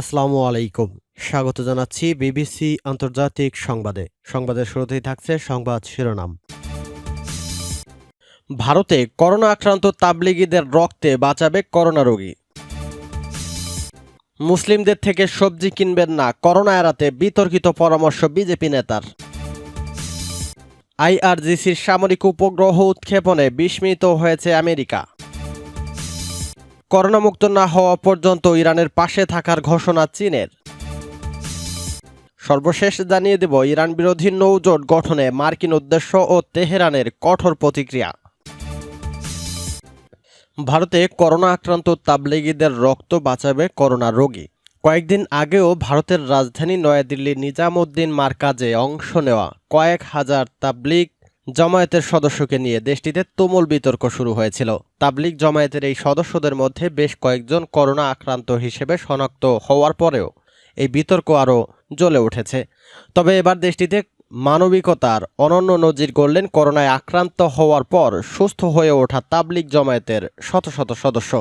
আসসালামু আলাইকুম। স্বাগত জানাচ্ছি বিবিসি আন্তর্জাতিক সংবাদে। সংবাদের শুরুতেই থাকছে সংবাদ শিরোনাম। ভারতে করোনা আক্রান্ত তাবলিগীদের রক্তে বাঁচাবে করোনা রোগী। মুসলিমদের থেকে সবজি কিনবেন না, করোনা এড়াতে বিতর্কিত পরামর্শ বিজেপি নেতার। আইআরজিসির সামরিক উপগ্রহ উৎক্ষেপণে বিস্মিত হয়েছে আমেরিকা। করোনামুক্ত না হওয়া পর্যন্ত ইরানের পাশে থাকার ঘোষণা চীনের। সর্বশেষ জানিয়ে দেব, ইরান বিরোধী নৌজোট গঠনে মার্কিন উদ্দেশ্য ও তেহরানের কঠোর প্রতিক্রিয়া। ভারতে করোনা আক্রান্ত তাবলিগীদের রক্ত বাঁচাবে করোনা রোগী। কয়েকদিন আগেও ভারতের রাজধানী নয়াদিল্লির নিজামুদ্দিন মার্কাজে অংশ নেওয়া কয়েক হাজার তাবলিগ জামায়াতের সদস্যকে নিয়ে দেশটিতে তুমুল বিতর্ক শুরু হয়েছিল। তাবলিগ জামায়াতের এই সদস্যদের মধ্যে বেশ কয়েকজন করোনা আক্রান্ত হিসেবে শনাক্ত হওয়ার পরেও এই বিতর্ক আরও জ্বলে উঠেছে। তবে এবার দেশটিতে মানবিকতার অনন্য নজির গড়লেন করোনায় আক্রান্ত হওয়ার পর সুস্থ হয়ে ওঠা তাবলিগ জমায়েতের শত শত সদস্য।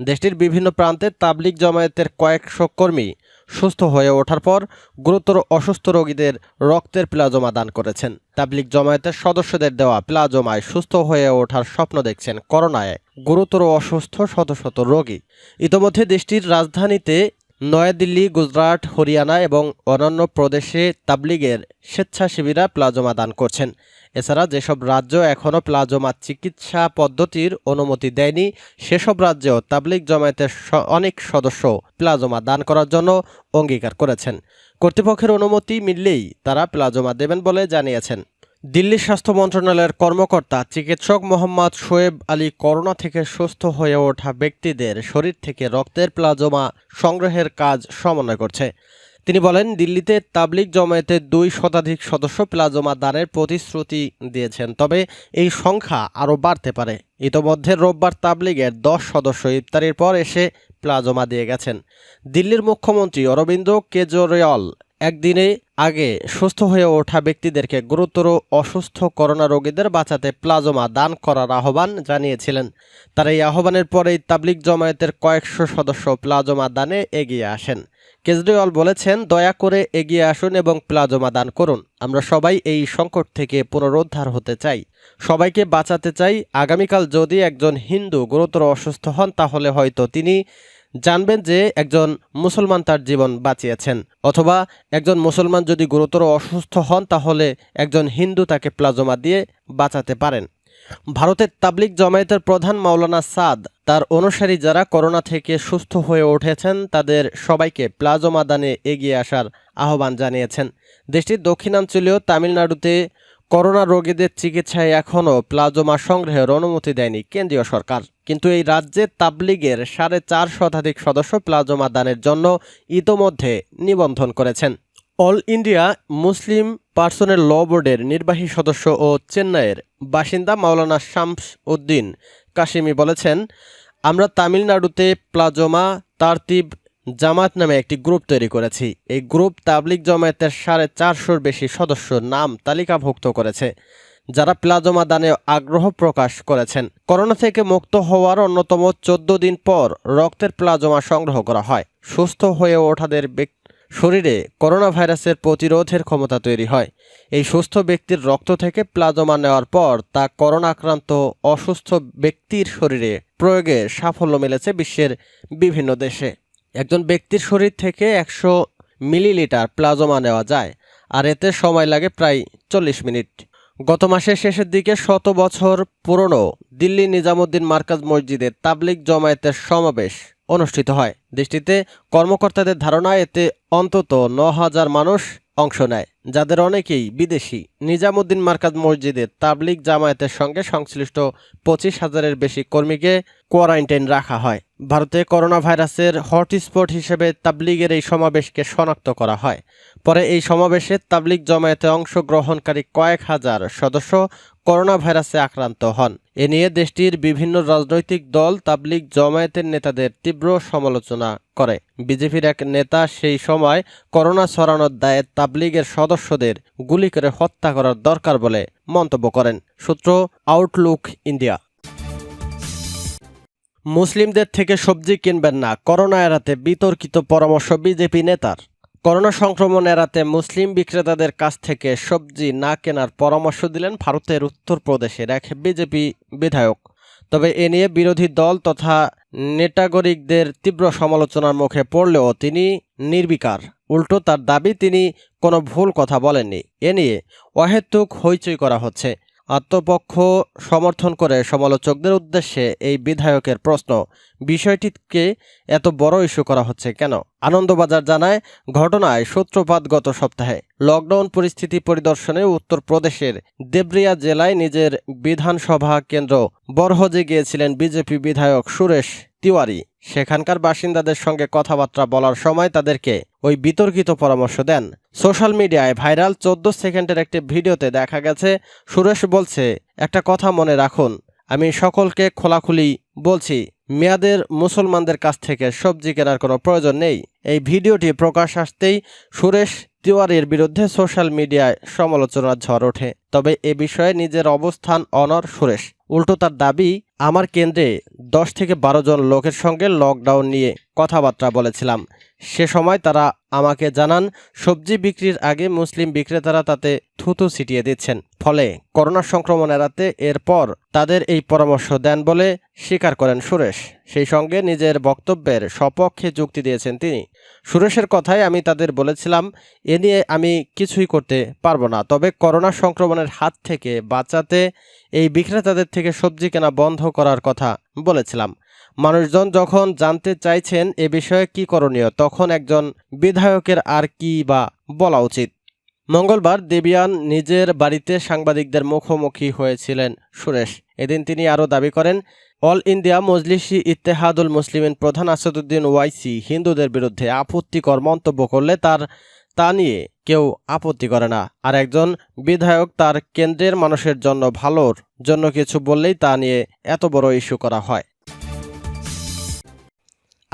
দেশটির বিভিন্ন প্রান্তে তাবলিগ জমায়েতের কয়েকশো কর্মী সুস্থ হয়ে ওঠার পর গুরুতর অসুস্থ রোগীদের রক্তের প্লাজমা দান করেছেন। তাবলিক জমায়েতের সদস্যদের দেওয়া প্লাজমায় সুস্থ হয়ে ওঠার স্বপ্ন দেখছেন করোনায় গুরুতর অসুস্থ শত শত রোগী। ইতোমধ্যে দেশটির রাজধানীতে নয়াদিল্লি, গুজরাট, হরিয়ানা এবং অন্যান্য প্রদেশে তাবলিগের স্বেচ্ছাসেবীরা প্লাজমা দান করছেন। এছাড়া যেসব রাজ্য এখনও প্লাজমা চিকিৎসা পদ্ধতির অনুমতি দেয়নি, সেসব রাজ্যেও তাবলিগ জমায়েতের অনেক সদস্য প্লাজমা দান করার জন্য অঙ্গীকার করেছেন। কর্তৃপক্ষের অনুমতি মিললেই তারা প্লাজমা দেবেন বলে জানিয়েছেন। দিল্লির স্বাস্থ্য মন্ত্রণালয়ের কর্মকর্তা চিকিৎসক মোহাম্মদ শোয়েব আলী করোনা থেকে সুস্থ হয়ে ওঠা ব্যক্তিদের শরীর থেকে রক্তের প্লাজমা সংগ্রহের কাজ সমন্বয় করছে। তিনি বলেন, দিল্লিতে তাবলিগ জমায়েতের দুই শতাধিক সদস্য প্লাজমা দানের প্রতিশ্রুতি দিয়েছেন, তবে এই সংখ্যা আরও বাড়তে পারে। ইতোমধ্যে রোববার তাবলিগের দশ সদস্য ইফতারির পর এসে প্লাজমা দিয়ে গেছেন। দিল্লির মুখ্যমন্ত্রী অরবিন্দ কেজরিওয়াল একদিনে আগে সুস্থ হয়ে ওঠা ব্যক্তিদেরকে গুরুতর অসুস্থ করোনা রোগীদের বাঁচাতে প্লাজমা দান করার আহ্বান জানিয়েছিলেন। তার এই আহ্বানের পরেই তাবলিগ জমায়েতের কয়েকশো সদস্য প্লাজমা দানে এগিয়ে আসেন। কেজরিওয়াল বলেছেন, দয়া করে এগিয়ে আসুন এবং প্লাজমা দান করুন। আমরা সবাই এই সংকট থেকে পুনরুদ্ধার হতে চাই। সবাইকে বাঁচাতে চাই। আগামীকাল যদি একজন হিন্দু গুরুতর অসুস্থ হন, তাহলে হয়তো তিনি জানবেন যে একজন মুসলমান তার জীবন বাঁচিয়েছেন। অথবা একজন মুসলমান যদি গুরুতর অসুস্থ হন, তাহলে একজন হিন্দু তাকে প্লাজমা দিয়ে বাঁচাতে পারেন। ভারতের তাবলিগ জমায়েতের প্রধান মাওলানা সাদ তার অনুসারী যারা করোনা থেকে সুস্থ হয়ে উঠেছেন, তাদের সবাইকে প্লাজমা দানে এগিয়ে আসার আহ্বান জানিয়েছেন। দেশটির দক্ষিণাঞ্চলীয় তামিলনাড়ুতে করোনা রোগীদের চিকিৎসায় এখনও প্লাজমা সংগ্রহের অনুমতি দেয়নি কেন্দ্রীয় সরকার। কিন্তু এই রাজ্যে তাবলিগের সাড়ে চার শতাধিক সদস্য প্লাজমা দানের জন্য ইতোমধ্যে নিবন্ধন করেছেন। All India Muslim personal law বোর্ডের নির্বাহী সদস্য ও চেন্নাইয়ের বাসিন্দা মাওলানা শামস উদ্দিন কাশিমি বলেছেন, আমরা তামিলনাড়ুতে প্লাজমা, তারতিব জামাত নামে একটি গ্রুপ তৈরি করেছি। এই গ্রুপ তাবলিগ জমায়েতের সাড়ে চারশোর বেশি সদস্য নাম তালিকাভুক্ত করেছে, যারা প্লাজমা দানে আগ্রহ প্রকাশ করেছেন। করোনা থেকে মুক্ত হওয়ার অন্যতম চোদ্দ দিন পর রক্তের প্লাজমা সংগ্রহ করা হয়। সুস্থ হয়ে ওঠাদের শরীরে করোনা ভাইরাসের প্রতিরোধের ক্ষমতা তৈরি হয়। এই সুস্থ ব্যক্তির রক্ত থেকে প্লাজমা নেওয়ার পর তা করোনা আক্রান্ত অসুস্থ ব্যক্তির শরীরে প্রয়োগে সাফল্য মিলেছে বিশ্বের বিভিন্ন দেশে। একজন ব্যক্তির শরীর থেকে একশো মিলিলিটার প্লাজমা নেওয়া যায়, আর এতে সময় লাগে প্রায় চল্লিশ মিনিট। গত মাসের শেষের দিকে শত বছর পুরনো দিল্লি নিজামুদ্দিন মার্কাজ মসজিদে তাবলিক জমায়েতের সমাবেশ অনুষ্ঠিত হয়। দেশটিতে কর্মকর্তাদের ধারণা, এতে অন্তত ন হাজার মানুষ অংশ নেয়, যাদের অনেকেই বিদেশি। নিজামুদ্দিন মার্কাজ মসজিদে তাবলিগ জামায়াতের সঙ্গে সংশ্লিষ্ট পঁচিশ হাজারের বেশি কর্মীকে কোয়ারান্টাইন রাখা হয়। ভারতে করোনা ভাইরাসের হটস্পট হিসেবে তাবলিগের এই সমাবেশকে শনাক্ত করা হয়। পরে এই সমাবেশে তাবলিগ জমায়েতে অংশগ্রহণকারী কয়েক হাজার সদস্য করোনা ভাইরাসে আক্রান্ত হন। এ নিয়ে দেশটির বিভিন্ন রাজনৈতিক দল তাবলিগ জমায়েতের নেতাদের তীব্র সমালোচনা করে। বিজেপির এক নেতা সেই সময় করোনা ছড়ানোর দায়ে তাবলিগের সদস্যদের গুলি করে হত্যা করার দরকার বলে মন্তব্য করেন। সূত্র আউটলুক ইন্ডিয়া। মুসলিমদের থেকে সবজি কিনবেন না। করোনা এড়াতে বিতর্কিত পরামর্শ বিজেপি নেতার। করোনা সংক্রমণ এড়াতে মুসলিম বিক্রেতাদের কাছ থেকে সবজি না কেনার পরামর্শ দিলেন ভারতের উত্তরপ্রদেশের এক বিজেপি বিধায়ক। তবে এ নিয়ে বিরোধী দল তথা নেটাগরিকদের তীব্র সমালোচনার মুখে পড়লেও তিনি নির্বিকার। উল্টো তার দাবি, তিনি কোনো ভুল কথা বলেননি। এ নিয়ে অহেতুক হইচই করা হচ্ছে। আত্মপক্ষ সমর্থন করে সমালোচকদের উদ্দেশ্যে এই বিধায়কের প্রশ্ন। বিষয়টিকে এত বড় ইস্যু করা হচ্ছে কেন? আনন্দবাজার জানায়, ঘটনায় সূত্রপাত গত সপ্তাহে। লকডাউন পরিস্থিতি পরিদর্শনে উত্তরপ্রদেশের দেবরিয়া জেলায় নিজের বিধানসভা কেন্দ্র বরহজে গিয়েছিলেন বিজেপি বিধায়ক সুরেশ তিওয়ারি। সেখানকার বাসিন্দাদের সঙ্গে কথাবার্তা বলার সময় তাদেরকে ওই বিতর্কিত পরামর্শ দেন। সোশ্যাল মিডিয়ায় ভাইরাল চোদ্দ সেকেন্ডের একটি ভিডিওতে দেখা গেছে, সুরেশ বলছে, একটা কথা মনে রাখুন, আমি সকলকে খোলাখুলি বলছি, মেয়াদের মুসলমানদের কাছ থেকে সবজি কেনার কোনো প্রয়োজন নেই। এই ভিডিওটি প্রকাশ আসতেই সুরেশ তিওয়ারির বিরুদ্ধে সোশ্যাল মিডিয়ায় সমালোচনার ঝড় ওঠে। তবে এ বিষয়ে নিজের অবস্থান অনর সুরেশ। উল্টো তার দাবি, আমার কেন্দ্রে দশ থেকে বারো জন লোকের সঙ্গে লকডাউন নিয়ে কথাবার্তা বলেছিলাম। সে সময় তারা আমাকে জানান, সবজি বিক্রির আগে মুসলিম বিক্রেতারা তাতে থুতু ছিটিয়ে দিচ্ছেন। ফলে করোনা সংক্রমণ এড়াতে এরপর তাদের এই পরামর্শ দেন বলে স্বীকার করেন সুরেশ। সেই সঙ্গে নিজের বক্তব্যের সপক্ষে যুক্তি দিয়েছেন তিনি। সুরেশের কথায় আমি তাদের বলেছিলাম, এ নিয়ে আমি কিছুই করতে পারব না। তবে করোনা সংক্রমণের হাত থেকে বাঁচাতে এই বিক্রেতাদের থেকে সবজি কেনা বন্ধ করার কথা বলেছিলাম। মানুষজন যখন জানতে চাইছেন এ বিষয়ে কি করণীয়, তখন একজন বিধায়কের আর কি বা বলা উচিত। মঙ্গলবার দেবিয়ান নিজের বাড়িতে সাংবাদিকদের মুখোমুখি হয়েছিলেন সুরেশ। এদিন তিনি আরও দাবি করেন অল ইন্ডিয়া মজলিসি ইত্তেহাদুল মুসলিমের প্রধান আসাদুদ্দিন ওয়াইসি হিন্দুদের বিরুদ্ধে আপত্তিকর মন্তব্য করলে তার, তা নিয়ে কেউ আপত্তি করে না। আর একজন বিধায়ক তার কেন্দ্রের মানুষের জন্য ভালোর জন্য কিছু বললেই তা নিয়ে এত বড় ইস্যু করা হয়।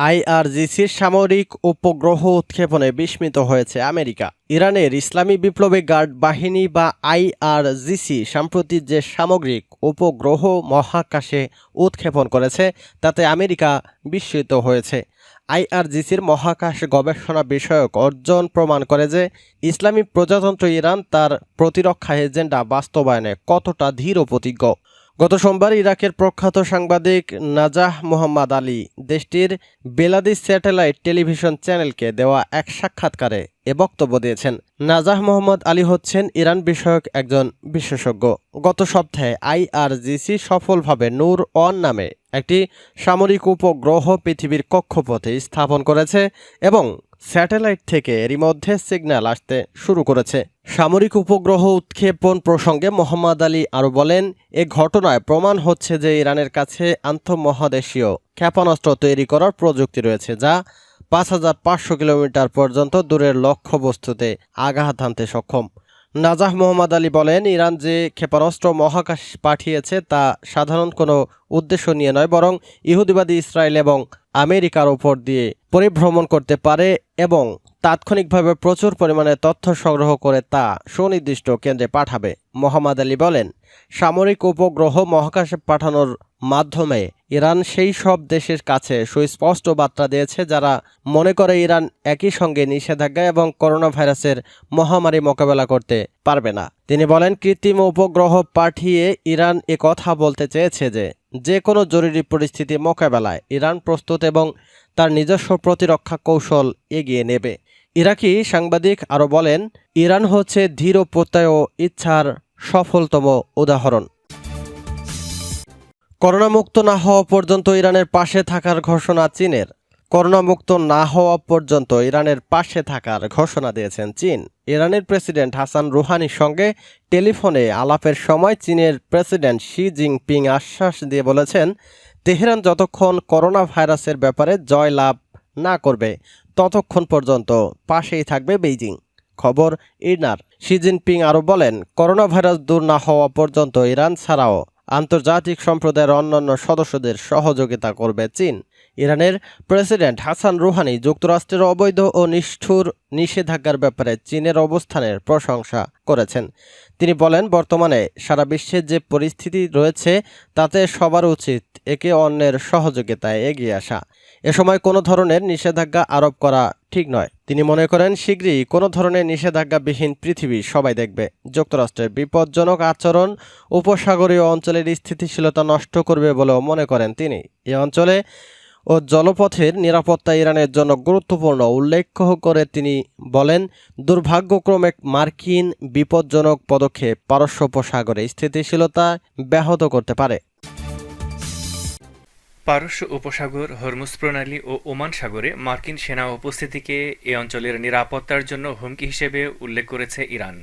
আইআরজিসির সামরিক উপগ্রহ উৎক্ষেপণে বিস্মিত হয়েছে আমেরিকা। ইরানের ইসলামী বিপ্লবী গার্ড বাহিনী বা আইআরজিসি সম্প্রতি যে সামগ্রিক উপগ্রহ মহাকাশে উৎক্ষেপণ করেছে, তাতে আমেরিকা বিস্মিত হয়েছে। আইআরজিসির মহাকাশ গবেষণা বিষয়ক অর্জন প্রমাণ করে যে ইসলামী প্রজাতন্ত্র ইরান তার প্রতিরক্ষা এজেন্ডা বাস্তবায়নে কতটা ধীর প্রতিজ্ঞ গত সোমবার ইরাকের প্রখ্যাত সাংবাদিক নাজাহ মোহাম্মদ আলী দেশটির বেলাদি স্যাটেলাইট টেলিভিশন চ্যানেলকে দেওয়া এক সাক্ষাৎকারে এ বক্তব্য দিয়েছেন। নাজাহ মোহাম্মদ আলী হচ্ছেন ইরান বিষয়ক একজন বিশেষজ্ঞ। গত সপ্তাহে আইআরজিসি সফলভাবে নূর অন নামে একটি সামরিক উপগ্রহ পৃথিবীর কক্ষপথে স্থাপন করেছে এবং স্যাটেলাইট থেকে এরই মধ্যে সিগন্যাল আসতে শুরু করেছে। সামরিক উপগ্রহ উৎক্ষেপণ প্রসঙ্গে মোহাম্মদ আলী আরও বলেন, এ ঘটনায় প্রমাণ হচ্ছে যে ইরানের কাছে আন্তঃমহাদেশীয় ক্ষেপণাস্ত্র তৈরি করার প্রযুক্তি রয়েছে যা পাঁচ হাজার পাঁচশো কিলোমিটার পর্যন্ত দূরের লক্ষ্যবস্তুতে আঘাত হানতে সক্ষম। নাজাহ মোহাম্মদ আলী বলেন, ইরান যে ক্ষেপণাস্ত্র মহাকাশ পাঠিয়েছে তা সাধারণ কোনো উদ্দেশ্য নিয়ে নয়, বরং ইহুদিবাদী ইসরায়েল এবং আমেরিকার ওপর দিয়ে পরিভ্রমণ করতে পারে এবং তাৎক্ষণিকভাবে প্রচুর পরিমাণে তথ্য সংগ্রহ করে তা সুনির্দিষ্ট কেন্দ্রে পাঠাবে। মোহাম্মদ আলী বলেন, সামরিক উপগ্রহ মহাকাশে পাঠানোর মাধ্যমে ইরান সেই সব দেশের কাছে সুস্পষ্ট বার্তা দিয়েছে যারা মনে করে ইরান একই সঙ্গে নিষেধাজ্ঞা এবং করোনা ভাইরাসের মহামারী মোকাবেলা করতে পারবে না। তিনি বলেন, কৃত্রিম উপগ্রহ পাঠিয়ে ইরান এ কথা বলতে চেয়েছে যে যে কোনো জরুরি পরিস্থিতি মোকাবেলায় ইরান প্রস্তুত এবং তার নিজস্ব প্রতিরক্ষা কৌশল এগিয়ে নেবে। ইরাকি সাংবাদিক আরও বলেন, ইরান হচ্ছে ধীর প্রত্যয় ইচ্ছার সফলতম উদাহরণ। করোনামুক্ত না হওয়া পর্যন্ত ইরানের পাশে থাকার ঘোষণা চীনের। করোনামুক্ত না হওয়া পর্যন্ত ইরানের পাশে থাকার ঘোষণা দিয়েছেন চীন। ইরানের প্রেসিডেন্ট হাসান রুহানির সঙ্গে টেলিফোনে আলাপের সময় চীনের প্রেসিডেন্ট শি জিনপিং আশ্বাস দিয়ে বলেছেন, তেহরান যতক্ষণ করোনা ভাইরাসের ব্যাপারে জয় লাভ না করবে, ততক্ষণ পর্যন্ত পাশেই থাকবে বেইজিং। খবর ইরনার। শি জিনপিং আরও বলেন করোনা ভাইরাস দূর না হওয়া পর্যন্ত ইরান ছাড়াও আন্তর্জাতিক সম্প্রদায়ের অন্যান্য সদস্যদের সহযোগিতা করবে চীন। ইরানের প্রেসিডেন্ট হাসান রুহানি যুক্তরাষ্ট্রের অবৈধ ও নিষ্ঠুর নিষেধাজ্ঞার ব্যাপারে চীনের অবস্থানের প্রশংসা করেছেন। তিনি বলেন, বর্তমানে সারা বিশ্বে যে পরিস্থিতি রয়েছে, তাতে সবার উচিত একে অন্যের সহযোগিতায় এগিয়ে আসা। এ সময় কোনো ধরনের নিষেধাজ্ঞা আরোপ করা ঠিক নয়। তিনি মনে করেন, শীঘ্রই কোনো ধরনের নিষেধাজ্ঞাবিহীন পৃথিবী সবাই দেখবে। যুক্তরাষ্ট্রের বিপজ্জনক আচরণ উপসাগরীয় অঞ্চলের স্থিতিশীলতা নষ্ট করবে বলেও মনে করেন তিনি। এ অঞ্চলে ও জলপথের নিরাপত্তা ইরানের জন্য গুরুত্বপূর্ণ উল্লেখ করে তিনি বলেন, দুর্ভাগ্যক্রমে মার্কিন বিপজ্জনক পদক্ষেপ পারস্য উপসাগরে স্থিতিশীলতা ব্যাহত করতে পারে। পারস্য উপসাগর, হরমুজ প্রণালী ও ওমান সাগরে মার্কিন সেনা উপস্থিতিকে এ অঞ্চলের নিরাপত্তার জন্য হুমকি হিসেবে উল্লেখ করেছে ইরান।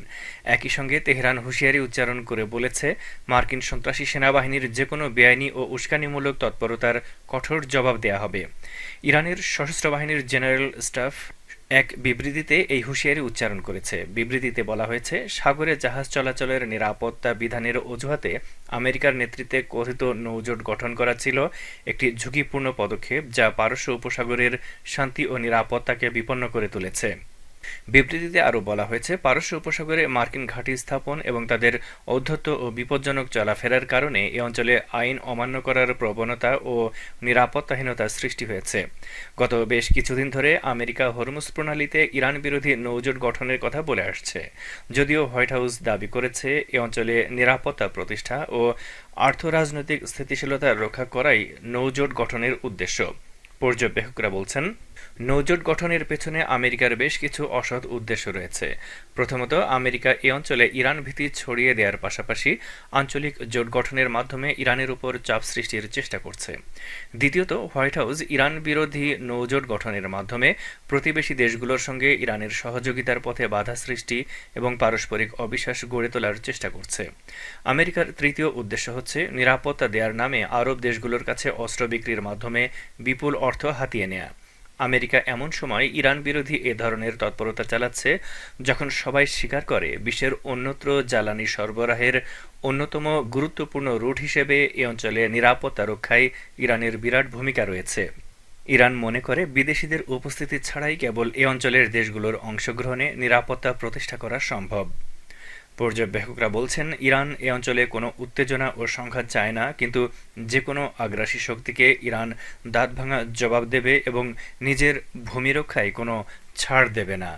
একই সঙ্গে তেহরান হুঁশিয়ারি উচ্চারণ করে বলেছে, মার্কিন সন্ত্রাসী সেনাবাহিনীর যে কোনো বেআইনি ও উস্কানিমূলক তৎপরতার কঠোর জবাব দেয়া হবে। ইরানের সশস্ত্র বাহিনীর জেনারেল স্টাফ এক বিবৃতিতে এই হুঁশিয়ারি উচ্চারণ করেছে। বিবৃতিতে বলা হয়েছে, সাগরে জাহাজ চলাচলের নিরাপত্তা বিধানের অজুহাতে আমেরিকার নেতৃত্বে কথিত নৌজোট গঠন করা ছিল একটি ঝুঁকিপূর্ণ পদক্ষেপ যা পারস্য উপসাগরের শান্তি ও নিরাপত্তাকে বিপন্ন করে তুলেছে। বিবৃতিতে আরও বলা হয়েছে, পারস্য উপসাগরে মার্কিন ঘাঁটি স্থাপন এবং তাদের ঔদ্ধত্য ও বিপজ্জনক চলাফেরার কারণে এ অঞ্চলে আইন অমান্য করার প্রবণতা ও নিরাপত্তাহীনতার সৃষ্টি হয়েছে। গত বেশ কিছুদিন ধরে আমেরিকা হরমুজ প্রণালীতে ইরান বিরোধী নৌজোট গঠনের কথা বলে আসছে। যদিও হোয়াইট হাউস দাবি করেছে, এ অঞ্চলে নিরাপত্তা প্রতিষ্ঠা ও আর্থরাজনৈতিক স্থিতিশীলতা রক্ষা করাই নৌজোট গঠনের উদ্দেশ্য। পর্যবেক্ষকরা বলছেন নৌজোট গঠনের পেছনে আমেরিকার বেশ কিছু অসৎ উদ্দেশ্য রয়েছে। প্রথমত, আমেরিকা এ অঞ্চলে ইরান ভীতি ছড়িয়ে দেওয়ার পাশাপাশি আঞ্চলিক জোট গঠনের মাধ্যমে ইরানের উপর চাপ সৃষ্টির চেষ্টা করছে। দ্বিতীয়ত, হোয়াইট হাউস ইরান বিরোধী নৌজোট গঠনের মাধ্যমে প্রতিবেশী দেশগুলোর সঙ্গে ইরানের সহযোগিতার পথে বাধা সৃষ্টি এবং পারস্পরিক অবিশ্বাস গড়ে তোলার চেষ্টা করছে। আমেরিকার তৃতীয় উদ্দেশ্য হচ্ছে নিরাপত্তা দেওয়ার নামে আরব দেশগুলোর কাছে অস্ত্র বিক্রির মাধ্যমে বিপুল অর্থ হাতিয়ে নেয়া। আমেরিকা এমন সময় ইরান বিরোধী এ ধরনের তৎপরতা চালাচ্ছে, যখন সবাই স্বীকার করে বিশ্বের অন্যত্র জ্বালানি সরবরাহের অন্যতম গুরুত্বপূর্ণ রুট হিসেবে এ অঞ্চলে নিরাপত্তা রক্ষায় ইরানের বিরাট ভূমিকা রয়েছে। ইরান মনে করে বিদেশিদের উপস্থিতি ছাড়াই কেবল এ অঞ্চলের দেশগুলোর অংশগ্রহণে নিরাপত্তা প্রতিষ্ঠা করা সম্ভব। পর্যবেক্ষকরা বলছেন, ইরান এ অঞ্চলে কোনো উত্তেজনা ও সংঘাত চায় না, কিন্তু যে কোনো আগ্রাসী শক্তিকে ইরান দাঁত ভাঙা জবাব দেবে এবং নিজের ভূমি রক্ষায় কোনো ছাড় দেবে না।